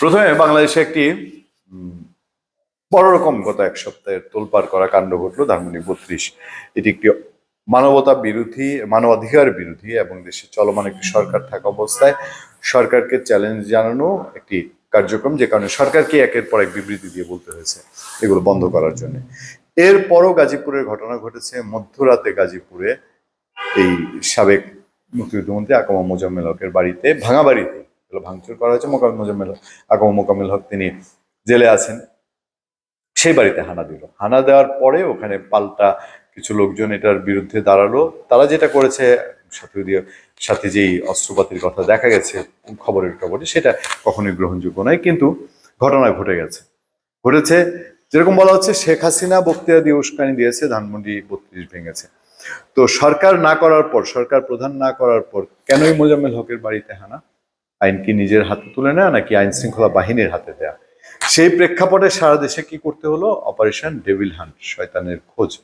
প্রথমে বাংলাদেশে একটি বড় রকম গত এক সপ্তাহের তোলপার করা কাণ্ড ঘটলো। ধানমন্ডি বত্রিশ। এটি একটি মানবতা বিরোধী, মানবাধিকার বিরোধী এবং দেশে চলমান একটি সরকার থাকা অবস্থায় সরকারকে চ্যালেঞ্জ জানানো একটি কার্যক্রম, যে কারণে সরকারকে একের পর এক বিবৃতি দিয়ে বলতে হয়েছে এগুলো বন্ধ করার জন্য। এরপরও গাজীপুরের ঘটনা ঘটেছে। মধ্যরাতে গাজীপুরে এই সাবেক মুক্তিযুদ্ধমন্ত্রী আকমা মোজাম্মেল হকের বাড়িতে, ভাঙা বাড়িতে এগুলো ভাঙচুর করা হয়েছে, মোকাম মোজাম্মেল হক আকমা মোকাম্মেল হক তিনি জেলে আছেন। সেই বাড়িতে হানা দিল। হানা দেওয়ার পরে ওখানে পাল্টা কিছু লোকজন এটার বিরুদ্ধে দাঁড়াল। তারা যেটা করেছে, সাথে সাথে যেই অস্ত্রপাতির কথা দেখা গেছে, খবরের খবরে, সেটা কখনোই গ্রহণযোগ্য নয়, কিন্তু ঘটনা ঘটে গেছে। ঘটেছে, যেরকম বলা হচ্ছে, শেখ হাসিনা বক্তৃতা দিয়ে উস্কানি দিয়েছে, ধানমন্ডি বত্রিশ ভেঙেছে। তো সরকার না করার পর, সরকার প্রধান না করার পর কেনই মোজাম্মেল হকের বাড়িতে হানা? আইন কি নিজের হাতে তুলে নেয় নাকি আইন শৃঙ্খলা বাহিনীর হাতে দেয়া? সেই প্রেক্ষাপটে সারা দেশে কি করতে হলো? অপারেশন ডেভিল হান্ট, শয়তানের খোঁজ।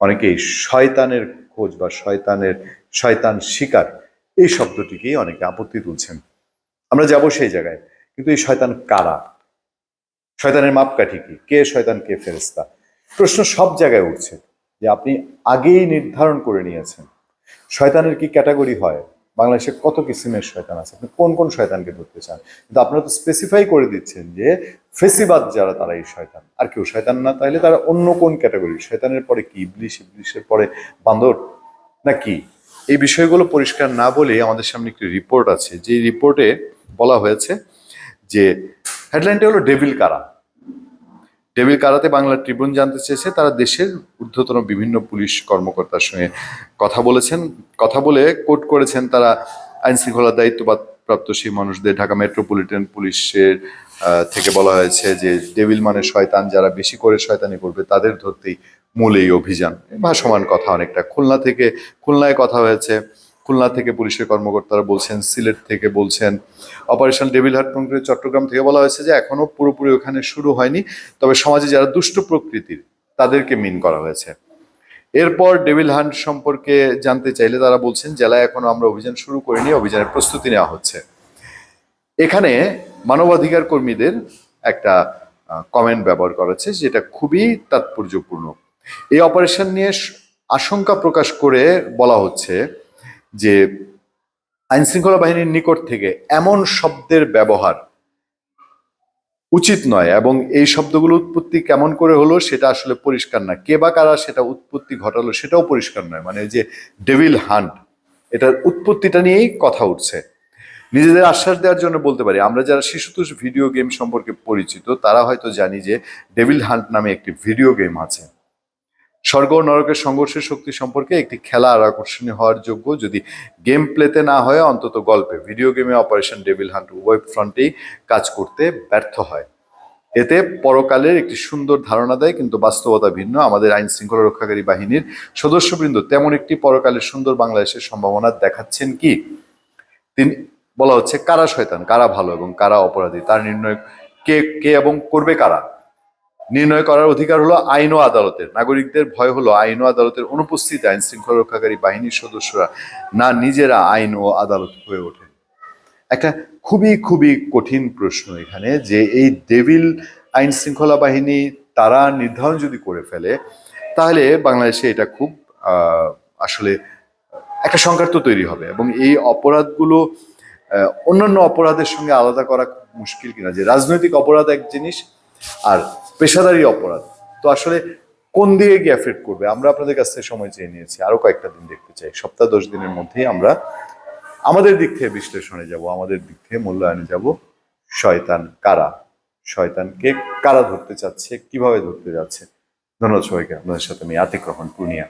অনেকেই শয়তানের খোঁজ বা শয়তানের শয়তান শিকার, এই শব্দটিকেই অনেকে আপত্তি তুলছেন। আমরা যাব সেই জায়গায়। কিন্তু এই শয়তান কারা? শয়তানের মাপকাঠি কি? কে শয়তান, কে ফেরেস্তা প্রশ্ন সব জায়গায় উঠছে যে আপনি আগেই নির্ধারণ করে নিয়েছেন। শয়তানের কি ক্যাটাগরি হয়? বাংলাদেশে কত কিসিমের শয়তান আছে? আপনি কোন কোন শয়তানকে ধরতে চান? কিন্তু আপনারা তো স্পেসিফাই করে দিচ্ছেন যে ফেসিবাদ যারা, তারা এই শয়তান। আর কেউ শয়তান না, তাইলে তারা অন্য কোন ক্যাটাগরি শয়তানের পরে কি? ইবলিশ, ইবলিশের পরে বান্দর? না কি এই বিষয়গুলো পরিষ্কার না বলে আমাদের সামনে একটি রিপোর্ট আছে। যে রিপোর্টে বলা হয়েছে যে হেডলাইনটা হলো ডেভিল কারা? ডেভিল কারাতে বাংলা ট্রিবিউন জানতে চেয়েছে, তারা দেশের ঊর্ধ্বতন বিভিন্ন পুলিশ কর্মকর্তার সঙ্গে কথা বলেছেন। কথা বলে কোট করেছেন তারা আইন শৃঙ্খলার দায়িত্ববাদ প্রাপ্ত সেই মানুষদের। ঢাকা মেট্রোপলিটন পুলিশের থেকে বলা হয়েছে যে ডেভিল মানে শয়তান, যারা বেশি করে শয়তানি করবে তাদের ধরতেই মূল এই অভিযান। ভাসমান কথা অনেকটা। খুলনা থেকে খুলনায় কথা হয়েছে। খুলনা থেকে পুলিশের কর্মকর্তারা বলছেন, সিলেট থেকে বলছেন। Operation devil hunt concrete Chittagong থেকে বলা হয়েছে যে এখনও পুরোপুরি ওখানে শুরু হয়নি, তবে সমাজে যারা দুষ্ট প্রকৃতির, তাদেরকে মিন করা হয়েছে। এরপর ডেভিল হান্ট সম্পর্কে জানতে চাইলে তারা বলছেন, জেলায় এখনও আমরা অভিযান শুরু করিনি, অভিযানের প্রস্তুতি নেওয়া হচ্ছে। এখানে মানবাধিকার কর্মীদের একটা কমেন্ট ব্যবহার করা হচ্ছে, যেটা খুবই তাৎপর্যপূর্ণ। এই অপারেশন নিয়ে আশঙ্কা প্রকাশ করে বলা হচ্ছে যে আইন শৃঙ্খলা বাহিনীর নিকট থেকে এমন শব্দের ব্যবহার উচিত নয় এবং এই শব্দগুলো উৎপত্তি কেমন করে হলো সেটা আসলে পরিষ্কার না। কে বা কারা সেটা উৎপত্তি ঘটালো সেটাও পরিষ্কার নয়। মানে যে ডেভিল হান্ট এটার উৎপত্তিটা নিয়েই কথা উঠছে। নিজেদের আশ্বাস দেওয়ার জন্য বলতে পারি, আমরা যারা শিশুতোষ ভিডিও গেম সম্পর্কে পরিচিত, তারা হয়তো জানি যে ডেভিল হান্ট নামে একটি ভিডিও গেম আছে। স্বর্গ নরকের সংঘর্ষের শক্তি সম্পর্কে একটি খেলা আর আকর্ষণীয় হওয়ার যোগ্য যদি গেম প্লেতে না হয়, অন্তত গল্পে ভিডিও গেমে অপারেশন ডেভিল হান্ট উভয় ফ্রন্টেই কাজ করতে ব্যর্থ হয়। এতে পরকালের একটি সুন্দর ধারণা দেয়, কিন্তু বাস্তবতা ভিন্ন। আমাদের আইন শৃঙ্খলা রক্ষাকারী বাহিনীর সদস্যবৃন্দ তেমন একটি পরকালের সুন্দর বাংলাদেশের সম্ভাবনা দেখাচ্ছেন কি? তিনি, বলা হচ্ছে, কারা শয়তান, কারা ভালো এবং কারা অপরাধী? তার নির্ণয় কে কে এবং করবে কারা? নির্ণয় করার অধিকার হলো আইন ও আদালতের। নাগরিকদের ভয় হলো আইন ও আদালতের অনুপস্থিত, আইন শৃঙ্খলা রক্ষাকারী বাহিনীর সদস্যরা না নিজেরা আইন ও আদালত হয়ে ওঠে। একটা খুবই খুবই কঠিন প্রশ্ন এখানে যে এই ডেভিল আইন শৃঙ্খলা বাহিনী তারা নির্ধারণ যদি করে ফেলে, তাহলে বাংলাদেশে এটা খুব আসলে একটা সংঘাত তৈরি হবে এবং এই অপরাধগুলো অন্যান্য অপরাধের সঙ্গে আলাদা করা মুশকিল কিনা। যে রাজনৈতিক অপরাধ এক জিনিস, আর পেশাদারি অপরাধ। তো আসলে কোন দিকে গিয়ে এফেক্ট করবে? আমরা আপনাদের কাছ থেকে সময় চেয়ে নিয়েছি। আরও কয়েকটা দিন দেখতে চাই। সপ্তাহ দশ দিনের মধ্যেই আমরা আমাদের দিক থেকে বিশ্লেষণে যাব, আমাদের দিক থেকে মূল্যায়নে যাব। শয়তান কারা? শয়তানকে কারা ধরতে চাচ্ছে? কীভাবে ধরতে যাচ্ছে? ধন্যবাদ সবাইকে। আপনাদের সাথে আমি আতিক রহমান, পূর্ণিয়া।